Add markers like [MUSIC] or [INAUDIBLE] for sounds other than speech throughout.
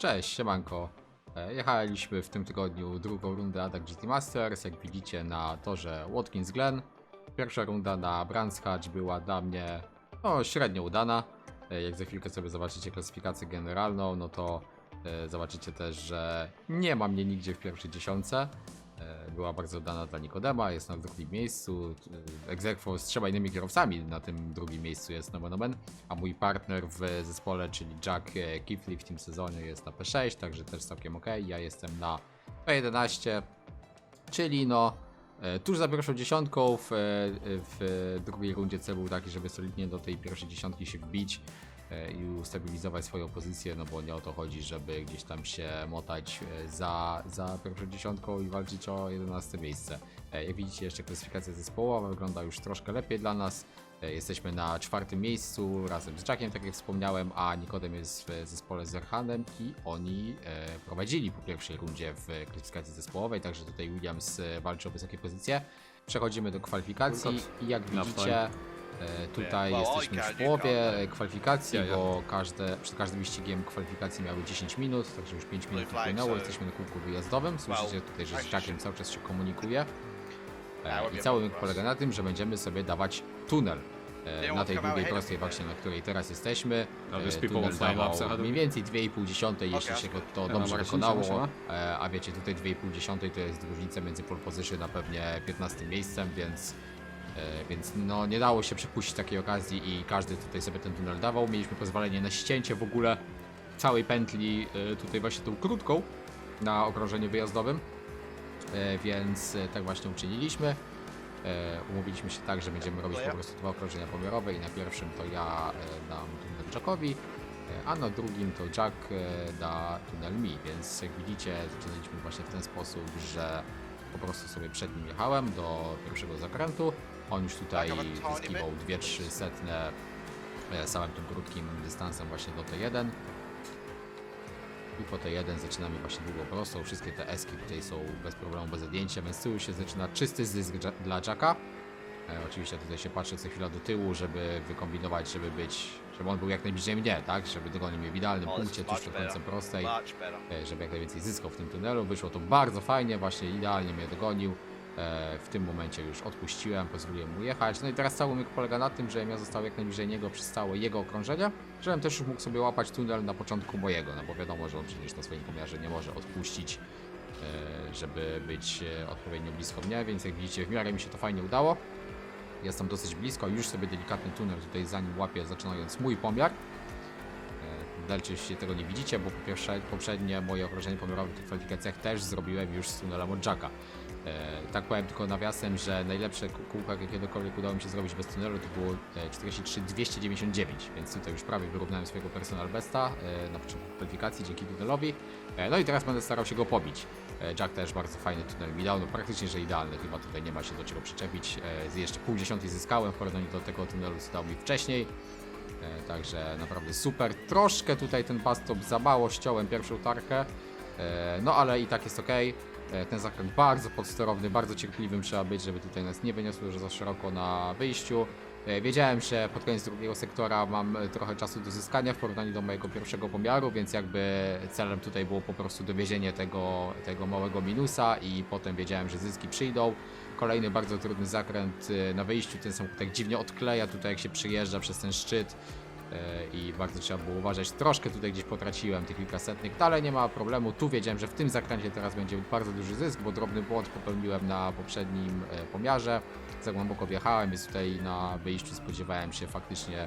Cześć, siemanko. E, Jechaliśmy w tym tygodniu drugą rundę Attack GT Masters, jak widzicie na torze Watkins Glen. Pierwsza runda na Brands Hatch była dla mnie no, średnio udana. E, Jak za chwilkę sobie zobaczycie klasyfikację generalną, no to e, zobaczycie też, że nie ma mnie nigdzie w pierwszej dziesiątce. E, Była bardzo udana dla Nikodema, jest na drugim miejscu. E, Exequo z trzema innymi kierowcami na tym drugim miejscu jest nomen omen, a mój partner w zespole, czyli Jack e, Kifley w tym sezonie jest na P6, także też całkiem ok. Ja jestem na P11, czyli no e, tuż za pierwszą dziesiątką w, w drugiej rundzie cel był taki, żeby solidnie do tej pierwszej dziesiątki się wbić i ustabilizować swoją pozycję, no bo nie o to chodzi, żeby gdzieś tam się motać e, za, za pierwszą dziesiątką i walczyć o 11 miejsce. E, Jak widzicie jeszcze klasyfikacja zespołowa wygląda już troszkę lepiej dla nas. E, Jesteśmy na czwartym miejscu razem z Jackiem, tak jak wspomniałem, a Nikodem jest w zespole z Zerhanem i oni e, prowadzili po pierwszej rundzie w klasyfikacji zespołowej, także tutaj Williams e, walczy o wysokie pozycje. Przechodzimy do kwalifikacji i jak widzicie e, tutaj Well, jesteśmy I w połowie e, kwalifikacji, bo każde, przed każdym wyścigiem kwalifikacji miały 10 minut, także już 5 minut upłynęło, so- jesteśmy na kółku wyjazdowym, słyszycie tutaj, że z Jackiem cały czas się komunikuje. E, I cały myk polega na tym, że będziemy sobie dawać tunel. e, Na tej of prostej właśnie, na której teraz jesteśmy. No, E, Tunel dawał mniej więcej 2,5 dziesiątej, jeśli się go to dobrze Marcin, wykonało. E, A wiecie, tutaj 2,5 dziesiątej to jest różnica między pole position a pewnie 15 miejscem, więc E, Więc no nie dało się przepuścić takiej okazji i każdy tutaj sobie ten tunel dawał. Mieliśmy pozwolenie na ścięcie w ogóle całej pętli, e, tutaj właśnie tą krótką na okrążeniu wyjazdowym. E, Więc e, tak właśnie uczyniliśmy. E, Umówiliśmy się tak, że będziemy robić po prostu dwa okrążenia pomiarowe i na pierwszym to ja e, dam tunel Jackowi, e, a na drugim to Jack e, da tunel mi, więc jak widzicie zaczynaliśmy właśnie w ten sposób, że po prostu sobie przed nim jechałem do pierwszego zakrętu. On już tutaj Tak, zyskiwał będzie- 2-3 setne e, samym tym krótkim dystansem właśnie do T1. I po T1 zaczynamy właśnie długą prostą. Wszystkie te eski tutaj są bez problemu, bez zdjęcia, więc tu już się zaczyna czysty zysk dla Jacka. E, oczywiście tutaj się patrzę co chwila do tyłu, żeby wykombinować, żeby być, żeby on był jak najbliżej mnie, tak? Żeby dogonił mnie w idealnym punkcie tuż przed końcem prostej e, żeby jak najwięcej zyskał w tym tunelu. Wyszło to bardzo fajnie, właśnie idealnie mnie dogonił. E, W tym momencie już odpuściłem, pozwoliłem mu jechać. No i teraz cały myk polega na tym, że ja został jak najbliżej niego przez całe jego okrążenie, żebym też już mógł sobie łapać tunel na początku mojego, no bo wiadomo, że on przecież na swoim pomiarze nie może odpuścić, e, żeby być e, odpowiednio blisko mnie, więc jak widzicie w miarę mi się to fajnie udało. Jestem dosyć blisko, już sobie delikatny tunel tutaj za nim łapię, zaczynając mój pomiar. Dalej oczywiście tego nie widzicie, bo po pierwsze poprzednie moje okrążenie pomiarowe w tych kwalifikacjach też zrobiłem już z tunelem od Jacka. E, tak powiem tylko nawiasem, że najlepsze kół- kółka, jakie kiedykolwiek udało mi się zrobić bez tunelu, to było e, 43,299, więc tutaj już prawie wyrównałem swojego personal besta e, na początku kwalifikacji dzięki tunelowi. E, no i teraz będę starał się go pobić. E, Jack też bardzo fajny tunel mi dał, no praktycznie, że idealny, chyba tutaj nie ma się do czego przyczepić. E, jeszcze pół dziesiątej zyskałem w porównaniu do tego tunelu, co dał mi wcześniej. E, Także naprawdę super. Troszkę tutaj ten bastop za mało ściąłem pierwszą tarkę, e, no ale i tak jest ok. Ten zakręt bardzo podsterowny, bardzo cierpliwym trzeba być, żeby tutaj nas nie wyniosło już za szeroko na wyjściu. E, Wiedziałem, że pod koniec drugiego sektora mam e, trochę czasu do zyskania w porównaniu do mojego pierwszego pomiaru, więc jakby celem tutaj było po prostu dowiezienie tego, tego małego minusa i potem wiedziałem, że zyski przyjdą. Kolejny bardzo trudny zakręt e, na wyjściu, ten samochód tak dziwnie odkleja tutaj jak się przyjeżdża przez ten szczyt e, i bardzo trzeba było uważać. Troszkę tutaj gdzieś potraciłem tych kilkasetnych, no ale nie ma problemu. Tu wiedziałem, że w tym zakręcie teraz będzie bardzo duży zysk, bo drobny błąd popełniłem na poprzednim e, pomiarze. Za głęboko wjechałem, więc tutaj na wyjściu spodziewałem się faktycznie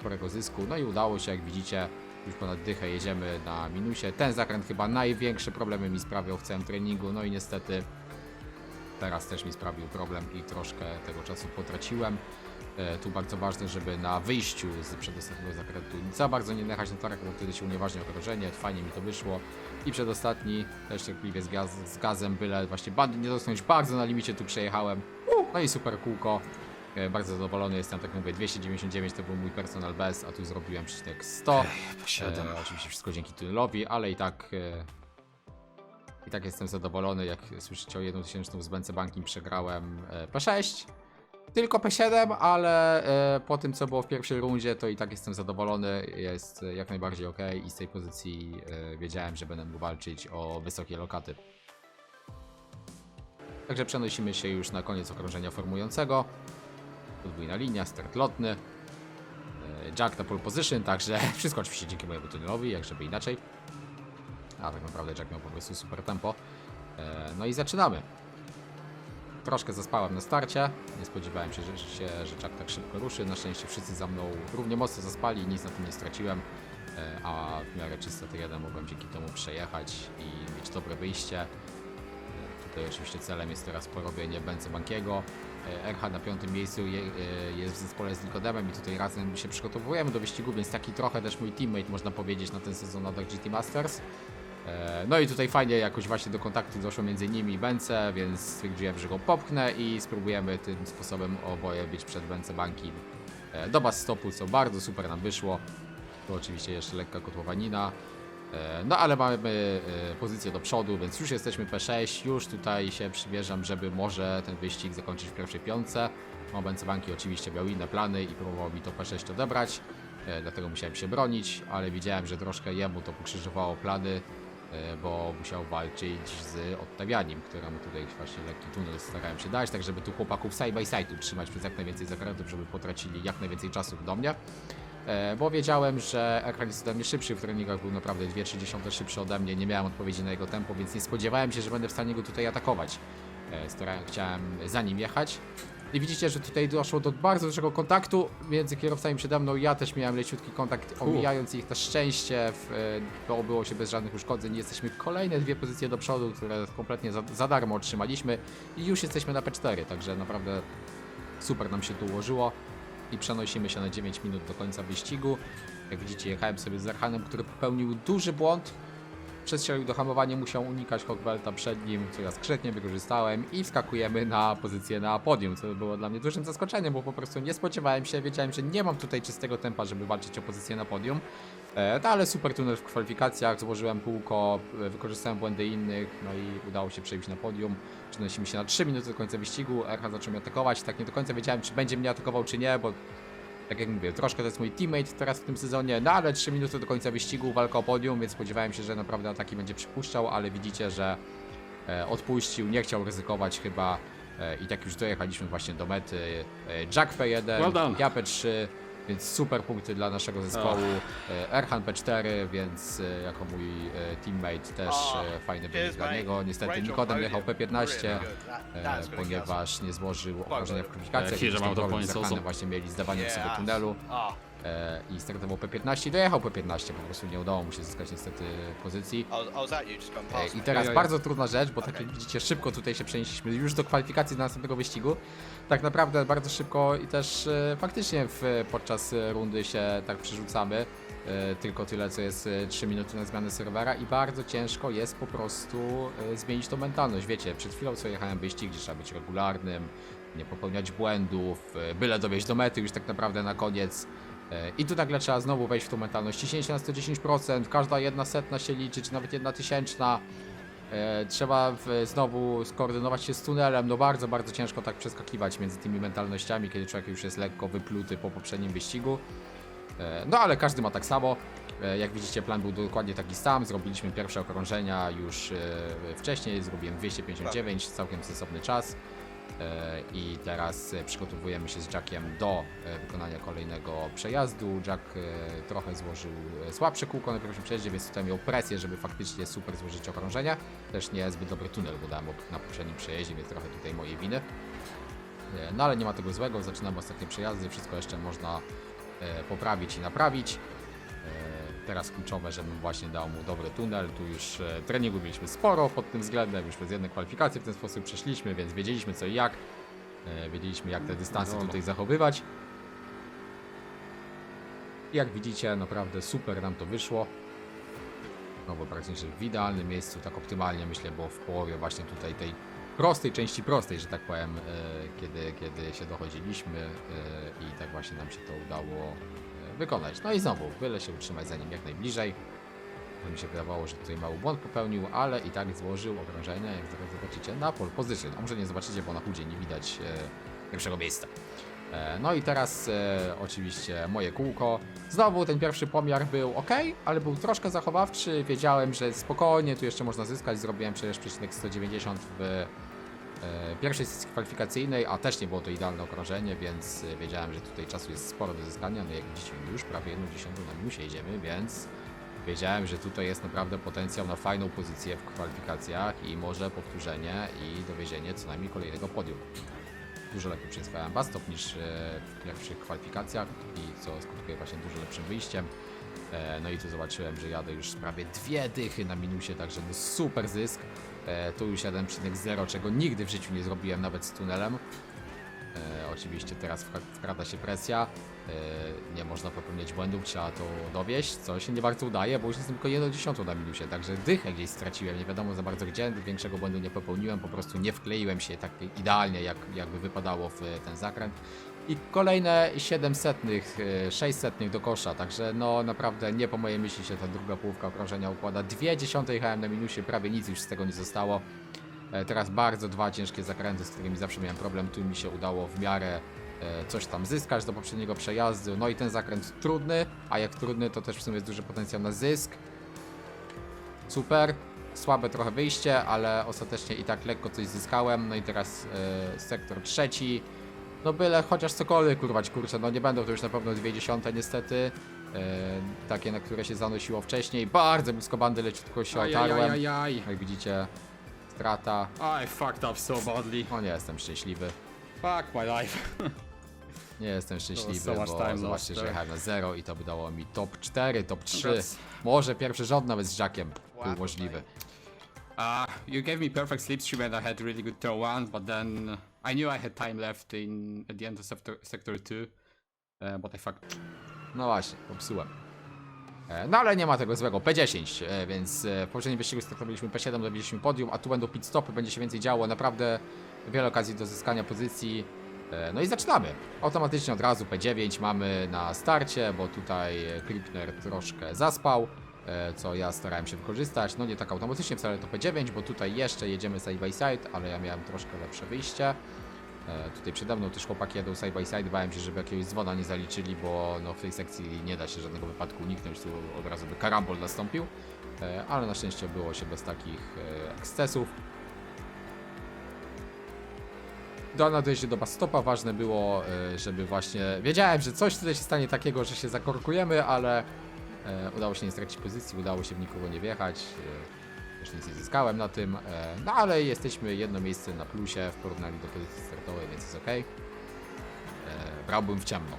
sporego zysku. No i udało się, jak widzicie, już ponad dychę jedziemy na minusie. Ten zakręt chyba największe problemy mi sprawiał w całym treningu, no i niestety teraz też mi sprawił problem i troszkę tego czasu potraciłem. E, Tu bardzo ważne, żeby na wyjściu z przedostatniego zakrętu za bardzo nie jechać na torek, bo wtedy się unieważnia okrążenie. Fajnie mi to wyszło. I przedostatni też cierpliwie z, gaz, z gazem, byle właśnie nie dotknąć. Bardzo na limicie tu przejechałem. No i super kółko. E, Bardzo zadowolony jestem, tak mówię, 299 to był mój personal best, a tu zrobiłem przecinek 100. Posiadam. E, oczywiście wszystko dzięki tunelowi, ale i tak e, i tak jestem zadowolony. Jak słyszycie o 1000 z BNC Bankiem przegrałem e, P6. Tylko P7, ale e, po tym co było w pierwszej rundzie, to i tak jestem zadowolony. Jest e, jak najbardziej ok i z tej pozycji e, wiedziałem, że będę mógł walczyć o wysokie lokaty. Także przenosimy się już na koniec okrążenia formującego. Podwójna linia, start lotny. Jack na pole position, także [LAUGHS] wszystko oczywiście dzięki mojemu tunelowi, jak żeby inaczej. A tak naprawdę Jack miał po prostu super tempo. No i zaczynamy. Troszkę zaspałem na starcie. Nie spodziewałem się, że, się, że Jack tak szybko ruszy. Na szczęście wszyscy za mną równie mocno zaspali, nic na tym nie straciłem. E, A w miarę czysto T1 mogłem dzięki temu przejechać i mieć dobre wyjście. E, Tutaj oczywiście celem jest teraz porobienie Bence Bankiego. E, RH na piątym miejscu je, jest w zespole z Nikodemem i tutaj razem się przygotowujemy do wyścigu, więc taki trochę też mój teammate można powiedzieć na ten sezon na GT Masters. E, No i tutaj fajnie jakoś właśnie do kontaktu doszło między nimi i Bence, więc stwierdziłem, że go popchnę i spróbujemy tym sposobem oboje być przed Bence Banki e, do bas stopu, co bardzo super nam wyszło. Tu oczywiście jeszcze lekka kotłowanina. E, No ale mamy pozycję do przodu, więc już jesteśmy P6, już tutaj się przymierzam, żeby może ten wyścig zakończyć w pierwszej piątce. No Bence Banki oczywiście miał inne plany i próbował mi to P6 odebrać, dlatego musiałem się bronić, ale widziałem, że troszkę jemu to pokrzyżowało plany, bo musiał walczyć z odtawianiem, któremu tutaj właśnie lekki tunel starałem się dać, tak żeby tu chłopaków side by side utrzymać przez jak najwięcej zakrętów, żeby potracili jak najwięcej czasu do mnie. E, bo wiedziałem, że ekran jest ode mnie szybszy, w treningach był naprawdę 2,3 szybszy ode mnie, nie miałem odpowiedzi na jego tempo, więc nie spodziewałem się, że będę w stanie go tutaj atakować. E, Starałem, chciałem za nim jechać. I widzicie, że tutaj doszło do bardzo dużego kontaktu między kierowcami przede mną. Ja też miałem leciutki kontakt, omijając ich na szczęście. W, e, to obyło się bez żadnych uszkodzeń. Jesteśmy kolejne dwie pozycje do przodu, które kompletnie za, za darmo otrzymaliśmy. I już jesteśmy na P4, także naprawdę super nam się tu ułożyło i przenosimy się na 9 minut do końca wyścigu. Jak widzicie, jechałem sobie z Arhanem, który popełnił duży błąd. Przestrzelił do hamowania, musiał unikać Hochwelta przed nim, co ja skrzętnie wykorzystałem i wskakujemy na pozycję na podium, co było dla mnie dużym zaskoczeniem, bo po prostu nie spodziewałem się, wiedziałem, że nie mam tutaj czystego tempa, żeby walczyć o pozycję na podium. E, No ale super tunel w kwalifikacjach, złożyłem półko, e, wykorzystałem błędy innych, no i udało się przebić na podium. Przenosimy się na 3 minuty do końca wyścigu, RH zaczął mnie atakować, tak nie do końca wiedziałem, czy będzie mnie atakował, czy nie, bo tak jak mówię, troszkę to jest mój teammate teraz w tym sezonie, no ale 3 minuty do końca wyścigu, walka o podium, więc spodziewałem się, że naprawdę ataki będzie przypuszczał, ale widzicie, że e, odpuścił, nie chciał ryzykować chyba e, i tak już dojechaliśmy właśnie do mety. E, Jack P1, Well done. ja P3, więc super punkty dla naszego zespołu. E, Erhan P4, więc e, jako mój e, teammate też fajny wynik dla niego. Niestety Nikodem jechał P15, e, ponieważ nie złożył okrążenia w kwalifikacjach. Chwilę, mam to właśnie mieli zdawanie sobie tunelu e, i startował P15 i dojechał P15, po prostu nie udało mu się zyskać niestety pozycji. I E. I teraz bardzo trudna rzecz, bo tak jak widzicie, szybko tutaj się przenieśliśmy już do kwalifikacji do następnego wyścigu. Tak naprawdę bardzo szybko i też e, faktycznie w, podczas rundy się tak przerzucamy. Tylko tyle, co jest e, 3 minuty na zmianę serwera i bardzo ciężko jest po prostu zmienić tą mentalność. Wiecie, przed chwilą co jechałem wyścig, gdzie trzeba być regularnym, nie popełniać błędów, byle dowieść do mety już tak naprawdę na koniec. E, I tu nagle trzeba znowu wejść w tą mentalność. Ciśnięcie na 110%, każda jedna setna się liczy, czy nawet jedna tysięczna. E, Trzeba w, znowu skoordynować się z tunelem. No bardzo, bardzo ciężko tak przeskakiwać między tymi mentalnościami, kiedy człowiek już jest lekko wypluty po poprzednim wyścigu. E, No ale każdy ma tak samo. Jak widzicie, plan był dokładnie taki sam. Zrobiliśmy pierwsze okrążenia już wcześniej. Zrobiłem 259, całkiem sensowny czas. E, I teraz e, przygotowujemy się z Jackiem do e, wykonania kolejnego przejazdu. Jack trochę złożył słabsze kółko na pierwszym przejeździe, więc tutaj miał presję, żeby faktycznie super złożyć okrążenia. Też nie zbyt dobry tunel wydałem na poprzednim przejeździe, więc trochę tutaj mojej winy. No ale nie ma tego złego, zaczynamy ostatnie przejazdy, wszystko jeszcze można poprawić i naprawić. Teraz kluczowe, żebym właśnie dał mu dobry tunel. Tu już e, treningu mieliśmy sporo pod tym względem, już przez jedne kwalifikacje w ten sposób przeszliśmy, więc wiedzieliśmy co i jak. E, Wiedzieliśmy jak te dystanse tutaj zachowywać. Jak widzicie, naprawdę super nam to wyszło. No bo praktycznie w idealnym miejscu, tak optymalnie myślę, bo w połowie właśnie tutaj tej prostej części prostej, że tak powiem, e, kiedy, kiedy się dochodziliśmy i tak właśnie nam się to udało wykonać. No i znowu, byle się utrzymać za nim jak najbliżej. Bo Mi się wydawało, że tutaj mały błąd popełnił, ale i tak złożył okrążenia, jak zaraz zobaczycie, na pole position. A może nie zobaczycie, bo na chudzie nie widać pierwszego miejsca. E, No i teraz e, oczywiście moje kółko. Znowu ten pierwszy pomiar był ok, ale był troszkę zachowawczy. Wiedziałem, że spokojnie tu jeszcze można zyskać. Zrobiłem przecież przecinek 190 w e, pierwszej sesji kwalifikacyjnej, a też nie było to idealne okrążenie, więc e, wiedziałem, że tutaj czasu jest sporo do zyskania. No jak widzicie, już prawie 1 dziesiątą na minusie jedziemy, więc wiedziałem, że tutaj jest naprawdę potencjał na fajną pozycję w kwalifikacjach i może powtórzenie i dowiezienie co najmniej kolejnego podium dużo lepiej przyswajałem bus stop niż e, w pierwszych kwalifikacjach i co skutkuje właśnie dużo lepszym wyjściem. E, No i tu zobaczyłem, że jadę już prawie dwie dychy na minusie, także no super zysk. E, Tu już 1,0, czego nigdy w życiu nie zrobiłem nawet z tunelem. E, oczywiście teraz wkra- wkrada się presja. E, nie można popełniać błędów, trzeba to dowieść, co się nie bardzo udaje, bo już jestem tylko 1,1 na minusie, także dychę gdzieś straciłem, nie wiadomo za bardzo gdzie, większego błędu nie popełniłem, po prostu nie wkleiłem się tak idealnie, jak, jakby wypadało w ten zakręt. I kolejne 700, 600 do kosza, także no naprawdę nie po mojej myśli się ta druga połówka okrążenia układa. Dwie dziesiąte jechałem na minusie, prawie nic już z tego nie zostało. E, Teraz bardzo dwa ciężkie zakręty, z którymi zawsze miałem problem. Tu mi się udało w miarę e, coś tam zyskać do poprzedniego przejazdu. No i ten zakręt trudny, a jak trudny, to też w sumie jest duży potencjał na zysk. Super. Słabe trochę wyjście, ale ostatecznie i tak lekko coś zyskałem. No i teraz e, sektor trzeci. No byle chociaż cokolwiek kurwać, kurczę, no nie będą to już na pewno dwie dziesiąte niestety. E, takie, na które się zanosiło wcześniej. Bardzo blisko bandy leciutko się otarłem. Ajajajaj. Jak widzicie, strata. I fucked up so badly. O nie jestem szczęśliwy. Fuck my life. Nie jestem szczęśliwy, bo zobaczcie, że there. jechałem na 0 i to by dało mi top 4, top 3. Congrats. Może pierwszy rząd nawet z Jackiem był możliwy. Uh, you gave me perfect slipstream and I had really good turn one, but then I knew I had time left in at the end of sector, sector two, uh, but I fucked. No właśnie, popsułem. E, No ale nie ma tego złego. P10, e, więc e, w poprzednim wyścigu startowaliśmy P7, dobiliśmy podium, a tu będą pit stopy, będzie się więcej działo. Naprawdę wiele okazji do zyskania pozycji. E, No i zaczynamy. Automatycznie od razu P9 mamy na starcie, bo tutaj Kripner troszkę zaspał, co ja starałem się wykorzystać. No nie tak automatycznie wcale to P9, bo tutaj jeszcze jedziemy side by side, ale ja miałem troszkę lepsze wyjście. E, Tutaj przede mną też chłopaki jadą side by side, bałem się, żeby jakiegoś dzwona nie zaliczyli, bo no, w tej sekcji nie da się żadnego wypadku uniknąć, tu od razu by karambol nastąpił, E, ale na szczęście było się bez takich e, ekscesów. Do nadejścia do bastopa ważne było, e, żeby właśnie... Wiedziałem, że coś tutaj się stanie takiego, że się zakorkujemy, ale e, udało się nie stracić pozycji, udało się w nikogo nie wjechać. e, Też nic nie zyskałem na tym, e, no ale jesteśmy jedno miejsce na plusie w porównaniu do pozycji startowej, więc jest ok. E, brałbym w ciemno.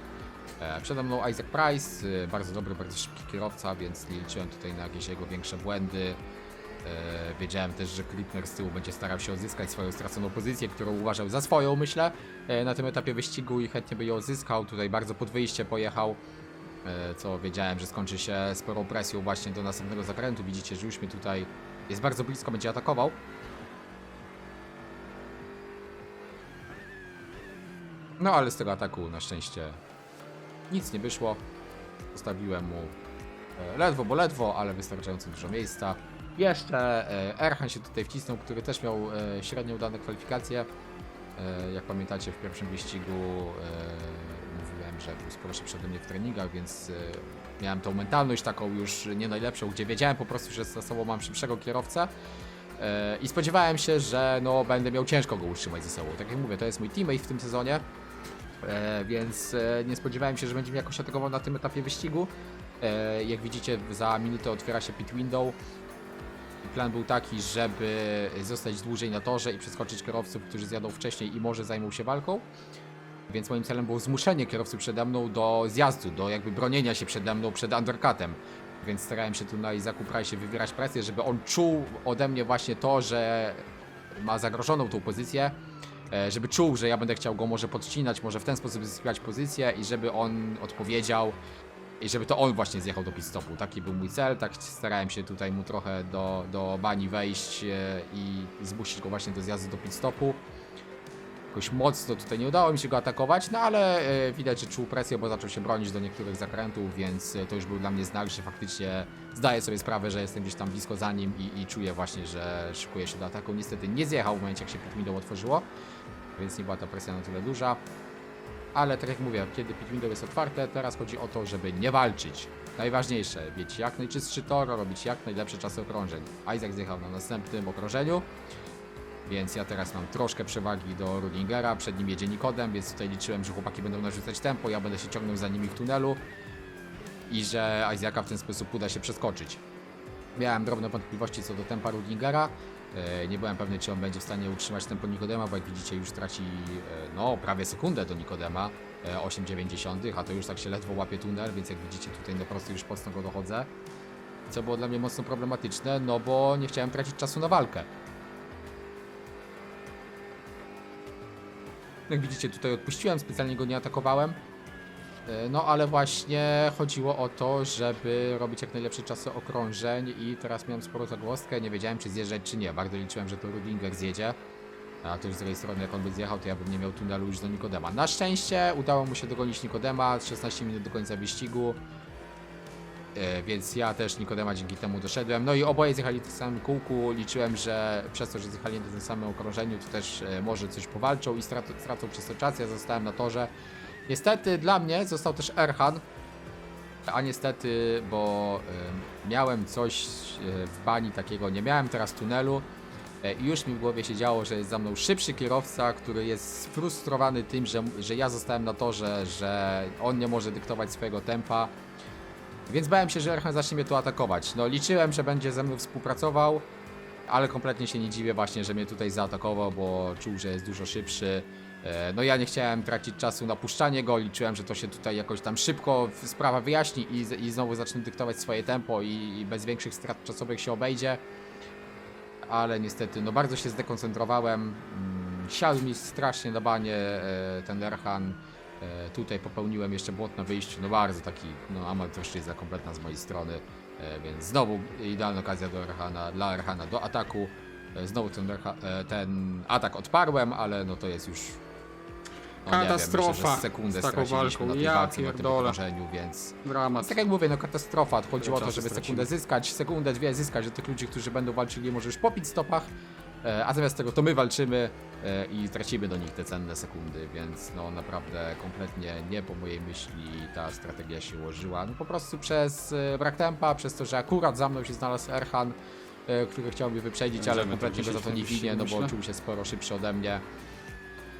E, Przede mną Isaac Price, e, bardzo dobry, bardzo szybki kierowca, więc nie liczyłem tutaj na jakieś jego większe błędy. E, Wiedziałem też, że Klipner z tyłu będzie starał się odzyskać swoją straconą pozycję, którą uważał za swoją, myślę, e, na tym etapie wyścigu i chętnie by ją odzyskał. Tutaj bardzo pod wyjście pojechał, e, co wiedziałem, że skończy się sporą presją właśnie do następnego zakrętu. Widzicie, że już mnie tutaj jest bardzo blisko, będzie atakował. No ale z tego ataku na szczęście nic nie wyszło. Zostawiłem mu e, ledwo, bo ledwo, ale wystarczająco dużo miejsca. Jeszcze e, Erhan się tutaj wcisnął, który też miał e, średnio udane kwalifikacje. E, jak pamiętacie w pierwszym wyścigu mówiłem, że był sporo szybszy ode mnie w treningach, więc e, miałem tą mentalność taką już nie najlepszą, gdzie wiedziałem po prostu, że za sobą mam szybszego kierowcę. E, I spodziewałem się, że no, będę miał ciężko go utrzymać ze sobą. Tak jak mówię, to jest mój teammate w tym sezonie. E, więc nie spodziewałem się, że będzie mnie jakoś atakował na tym etapie wyścigu. Jak widzicie, za minutę otwiera się pit window. Plan był taki, żeby zostać dłużej na torze i przeskoczyć kierowców, którzy zjadą wcześniej i może zajmą się walką. Więc moim celem było zmuszenie kierowców przede mną do zjazdu, do jakby bronienia się przede mną przed undercutem. Więc starałem się tu na Izaku Price wywierać presję, żeby on czuł ode mnie właśnie to, że ma zagrożoną tą pozycję, e, żeby czuł, że ja będę chciał go może podcinać, może w ten sposób zyskać pozycję i żeby on odpowiedział i żeby to on właśnie zjechał do pit stopu. Taki był mój cel, tak starałem się tutaj mu trochę do, do bani wejść e, i zmusić go właśnie do zjazdu do pit stopu. Jakoś mocno tutaj nie udało mi się go atakować, no ale e, widać, że czuł presję, bo zaczął się bronić do niektórych zakrętów, więc e, to już był dla mnie znak, że faktycznie zdaję sobie sprawę, że jestem gdzieś tam blisko za nim i, i czuję właśnie, że szykuje się do ataku. Niestety nie zjechał w momencie, jak się pit window otworzyło. więc nie była ta presja na tyle duża. Ale tak jak mówię, kiedy pit window jest otwarte, teraz chodzi o to, żeby nie walczyć. Najważniejsze, mieć jak najczystszy tor, robić jak najlepsze czasy okrążeń. Isaac zjechał na następnym okrążeniu, więc ja teraz mam troszkę przewagi do Rudingera, przed nim jedzie Nikodem, więc tutaj liczyłem, że chłopaki będą narzucać tempo, ja będę się ciągnął za nimi w tunelu i że Isaaca w ten sposób uda się przeskoczyć. Miałem drobne wątpliwości co do tempa Rudingera. E, Nie byłem pewny, czy on będzie w stanie utrzymać tempo Nikodema, bo jak widzicie już traci e, no, prawie sekundę do Nikodema, e, 8,9, a to już tak się ledwo łapie tunel, więc jak widzicie tutaj do prostu już mocno go dochodzę. Co było dla mnie mocno problematyczne, no bo nie chciałem tracić czasu na walkę. Jak widzicie tutaj odpuściłem, specjalnie go nie atakowałem. E, No ale właśnie chodziło o to, żeby robić jak najlepsze czasy okrążeń i teraz miałem sporo zagłoskę, nie wiedziałem czy zjeżdżać czy nie. Bardzo liczyłem, że to Rudinger zjedzie. A to już z drugiej strony jak on by zjechał, to ja bym nie miał tunelu już do Nikodema. Na szczęście udało mu się dogonić Nikodema, 16 minut do końca wyścigu. E, Więc ja też Nikodema dzięki temu doszedłem. No i oboje zjechali w tym samym kółku. Liczyłem, że przez to, że zjechali na tym samym okrążeniu, to też e, może coś powalczą i stracą, stracą przez to czas. Ja zostałem na torze. Niestety dla mnie został też Erhan, a niestety, bo y, miałem coś w bani takiego, nie miałem teraz tunelu i już mi w głowie się działo, że jest za mną szybszy kierowca, który jest sfrustrowany tym, że, że ja zostałem na torze, że on nie może dyktować swojego tempa. Więc bałem się, że Erhan zacznie mnie tu atakować. No liczyłem, że będzie ze mną współpracował, ale kompletnie się nie dziwię właśnie, że mnie tutaj zaatakował, bo czuł, że jest dużo szybszy. E, No ja nie chciałem tracić czasu na puszczanie go, liczyłem, że to się tutaj jakoś tam szybko sprawa wyjaśni i, i znowu zacznę dyktować swoje tempo i, i bez większych strat czasowych się obejdzie. Ale niestety, no bardzo się zdekoncentrowałem. Mm, Siadł mi strasznie na banie e, ten Erhan. E, Tutaj popełniłem jeszcze błąd na wyjściu, no bardzo taki no, amatorszczyzna kompletna z mojej strony. E, Więc znowu idealna okazja do Erhana, dla Erhana do ataku. E, Znowu ten, e, ten atak odparłem, ale no to jest już no, nie wiem, Katastrofa myślę, sekundę z taką walką. na Ja walce, na tym więc... Dramat. Tak jak mówię, no katastrofa. Chodziło o to, żeby stracimy. sekundę zyskać, sekundę, dwie zyskać, że tych ludzi, którzy będą walczyli może już po pit stopach, a zamiast tego to my walczymy e, i tracimy do nich te cenne sekundy, więc no naprawdę kompletnie nie po mojej myśli ta strategia się ułożyła. No po prostu przez e, brak tempa, przez to, że akurat za mną się znalazł Erhan, e, który chciał mnie wyprzedzić, ale Będziemy kompletnie to go za to nie winię, no bo czuł się sporo szybszy ode mnie.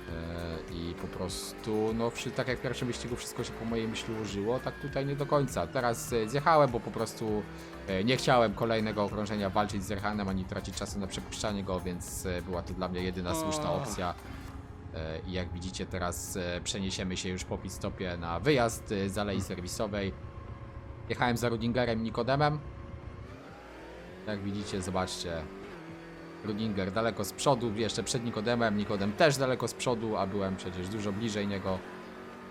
E, I po prostu, no przy, tak jak w pierwszym wyścigu wszystko się po mojej myśli ułożyło, tak tutaj nie do końca. Teraz e, zjechałem, bo po prostu e, nie chciałem kolejnego okrążenia walczyć z Erhanem, ani tracić czasu na przepuszczanie go, więc była to dla mnie jedyna słuszna opcja. I jak widzicie teraz przeniesiemy się już po pit stopie na wyjazd z alei serwisowej. Jechałem za Rudingerem i Nikodemem. Jak widzicie, zobaczcie, Rudinger daleko z przodu, jeszcze przed Nikodemem, Nikodem też daleko z przodu, a byłem przecież dużo bliżej niego.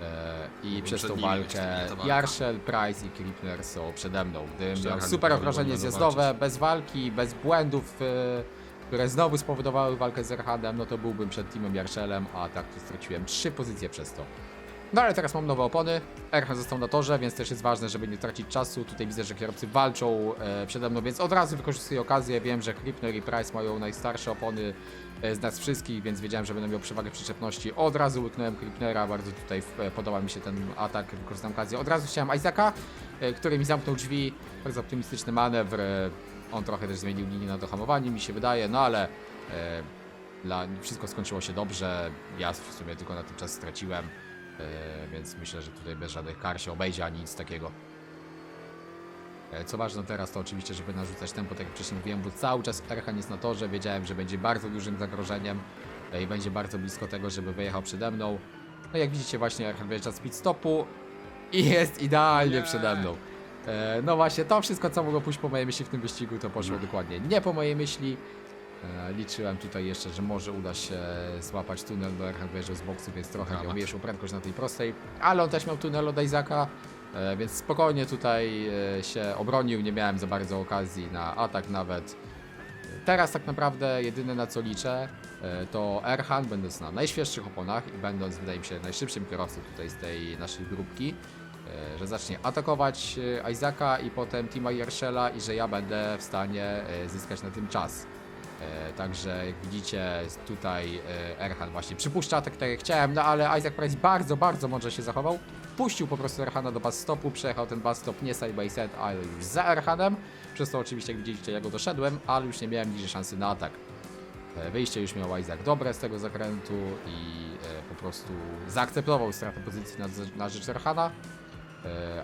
E, I przez tą walkę. Jarszel, Price i Kripner są przede mną. Gdybym miał super nie okrążenie zjazdowe, bez walki, bez błędów, e, które znowu spowodowały walkę z Erhanem, no to byłbym przed teamem Jarszelem, a tak straciłem trzy pozycje przez to. No ale teraz mam nowe opony. Erhan został na torze, więc też jest ważne, żeby nie tracić czasu. Tutaj widzę, że kierowcy walczą e, przede mną, więc od razu wykorzystuję okazję. Wiem, że Kripner i Price mają najstarsze opony e, z nas wszystkich, więc wiedziałem, że będę miał przewagę przyczepności. Od razu łyknąłem Kripnera, bardzo tutaj e, podobał mi się ten atak, wykorzystałem okazję. Od razu chciałem Isaaca, e, który mi zamknął drzwi. Bardzo optymistyczny manewr. e, On trochę też zmienił linię na dohamowanie, mi się wydaje, no ale e, dla, wszystko skończyło się dobrze. Ja w sumie tylko na tym czas straciłem. E, więc myślę, że tutaj bez żadnych kar się obejdzie, ani nic takiego. E, Co ważne teraz to oczywiście, żeby narzucać tempo, tak jak wcześniej mówiłem, bo cały czas Erhan jest na torze, wiedziałem, że będzie bardzo dużym zagrożeniem e, i będzie bardzo blisko tego, żeby wyjechał przede mną. No jak widzicie właśnie Erhan wyjeżdża z pit stopu i jest idealnie Nie. przede mną. No właśnie, to wszystko co mogło pójść po mojej myśli w tym wyścigu, to poszło dokładnie nie po mojej myśli. E, Liczyłem tutaj jeszcze, że może uda się złapać tunel, bo Erhan wyjeżdżał z boksu, więc trochę miał mniejszą prędkość na tej prostej, ale on też miał tunel od Isaaca, e, więc spokojnie tutaj e, się obronił, nie miałem za bardzo okazji na atak nawet. Teraz tak naprawdę jedyne na co liczę to Erhan, będąc na najświeższych oponach i będąc wydaje mi się najszybszym kierowcą tutaj z tej naszej grupki, że zacznie atakować Isaaca i potem Tima Jershela i że ja będę w stanie zyskać na tym czas. E, Także jak widzicie tutaj e, Erhan właśnie przypuszcza tak, tak jak chciałem, no ale Isaac Price bardzo, bardzo mądrze się zachował. Puścił po prostu Erhana do bus stopu, przejechał ten bus stop nie side by side, ale już za Erhanem. Przez to oczywiście jak widzieliście ja go doszedłem, ale już nie miałem niżej szansy na atak. E, Wyjście już miał Isaac dobre z tego zakrętu i po prostu zaakceptował stratę pozycji na, na rzecz Erhana,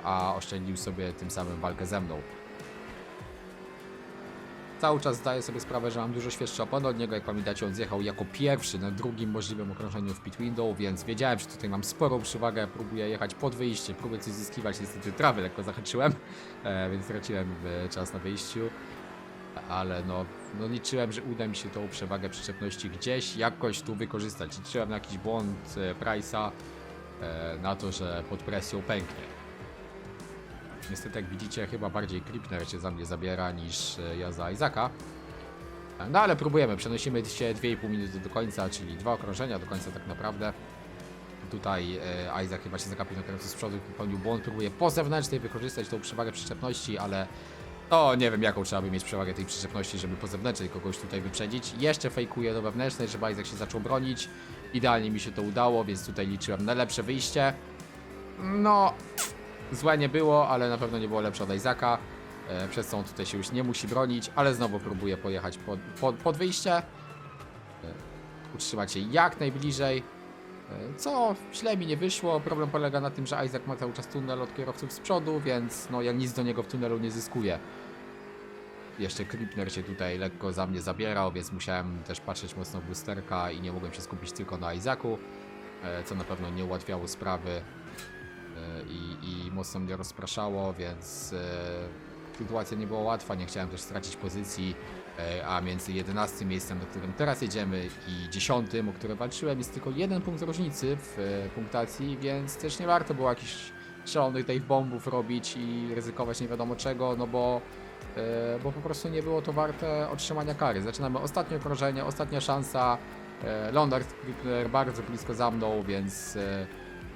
a oszczędził sobie tym samym walkę ze mną. Cały czas zdaję sobie sprawę, że mam dużo świeższe opony od niego. Jak pamiętacie, on zjechał jako pierwszy na drugim możliwym okrążeniu w pit window, więc wiedziałem, że tutaj mam sporą przewagę. Próbuję jechać pod wyjście, próbuję coś zyskiwać. Niestety trawy lekko zahaczyłem, e, więc straciłem e, czas na wyjściu. Ale no, no liczyłem, że uda mi się tą przewagę przyczepności gdzieś jakoś tu wykorzystać. Liczyłem na jakiś błąd e, Price'a, na to, że pod presją pęknie. Niestety, jak widzicie, chyba bardziej Kripner się za mnie zabiera niż e, ja za Izaka. No ale próbujemy, przenosimy się 2,5 minuty do końca, czyli dwa okrążenia do końca tak naprawdę. Tutaj e, Isaac chyba się zagapił na kierowcę z przodu popełnił błąd. Próbuje po zewnętrznej wykorzystać tą przewagę przyczepności, ale no nie wiem jaką trzeba by mieć przewagę tej przyczepności, żeby po zewnętrznej kogoś tutaj wyprzedzić. Jeszcze fejkuje do wewnętrznej, żeby Isaac się zaczął bronić. Idealnie mi się to udało, więc tutaj liczyłem na lepsze wyjście. No, Złe nie było, ale na pewno nie było lepsze od Isaaca. E, przez co on tutaj się już nie musi bronić, ale znowu próbuje pojechać pod, pod, pod wyjście. E, utrzymać się jak najbliżej. E, co źle mi nie wyszło. Problem polega na tym, że Isaac ma cały czas tunel od kierowców z przodu, więc no ja nic do niego w tunelu nie zyskuję. Jeszcze Kripner się tutaj lekko za mnie zabierał, więc musiałem też patrzeć mocno w lusterka i nie mogłem się skupić tylko na e, co na pewno nie ułatwiało sprawy i, i mocno mnie rozpraszało, więc e, sytuacja nie była łatwa, nie chciałem też stracić pozycji, e, a między 11 miejscem, do którym teraz jedziemy i 10, o które walczyłem, jest tylko jeden punkt różnicy w e, punktacji, więc też nie warto było jakichś szalonych Dave bombów robić i ryzykować nie wiadomo czego, no bo bo po prostu nie było to warte otrzymania kary. Zaczynamy ostatnie okrążenie, ostatnia szansa. Londard Kripner bardzo blisko za mną, więc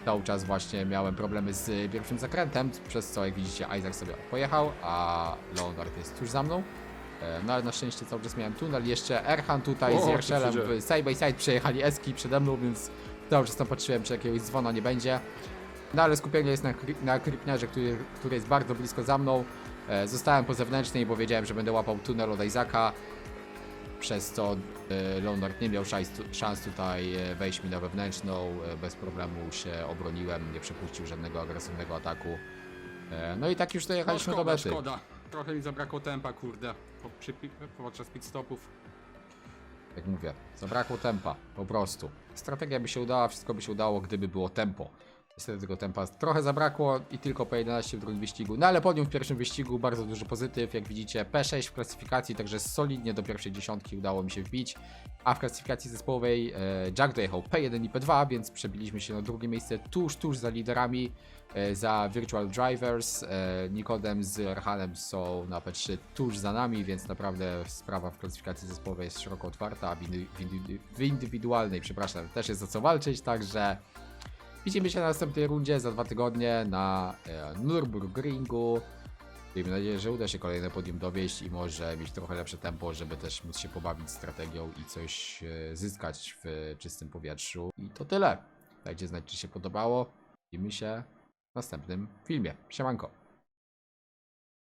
cały czas właśnie miałem problemy z pierwszym zakrętem, przez co jak widzicie Isaac sobie pojechał, a Londard jest tuż za mną. E, No ale na szczęście cały czas miałem tunel. Jeszcze Erhan tutaj O, z Jerszelem side by side przejechali Eski przede mną, więc cały czas tam patrzyłem, czy jakiegoś dzwona nie będzie. No ale skupienie jest na, na który, który jest bardzo blisko za mną. E, Zostałem po zewnętrznej, bo wiedziałem, że będę łapał tunel od Isaaca. Przez co e, Leonard nie miał szans, szans tutaj e, wejść mi na wewnętrzną. E, Bez problemu się obroniłem, nie przepuścił żadnego agresywnego ataku. No i tak już No dojechaliśmy do szkoda, mety. szkoda. Trochę mi zabrakło tempa, kurde. Po, przy, podczas pit stopów. Jak mówię, zabrakło tempa, po prostu. Strategia by się udała, wszystko by się udało, gdyby było tempo. Niestety tego tempa trochę zabrakło i tylko po 11 w drugim wyścigu. No ale podium w pierwszym wyścigu, bardzo duży pozytyw. Jak widzicie, P6 w klasyfikacji, także solidnie do pierwszej dziesiątki udało mi się wbić. A w klasyfikacji zespołowej e, Jack dojechał P1 i P2, więc przebiliśmy się na drugie miejsce tuż, tuż za liderami. E, za Virtual Drivers. E, Nikodem z Erhanem są na P3 tuż za nami, więc naprawdę sprawa w klasyfikacji zespołowej jest szeroko otwarta, a w, w indywidualnej, przepraszam, też jest za co walczyć, także widzimy się na następnej rundzie za dwa tygodnie na e, Nürburgringu. Miejmy nadzieję, że uda się kolejne podium dowieść i może mieć trochę lepsze tempo, żeby też móc się pobawić strategią i coś e, zyskać w czystym powietrzu. I to tyle. Dajcie znać, czy się podobało. Widzimy się w następnym filmie. Siemanko.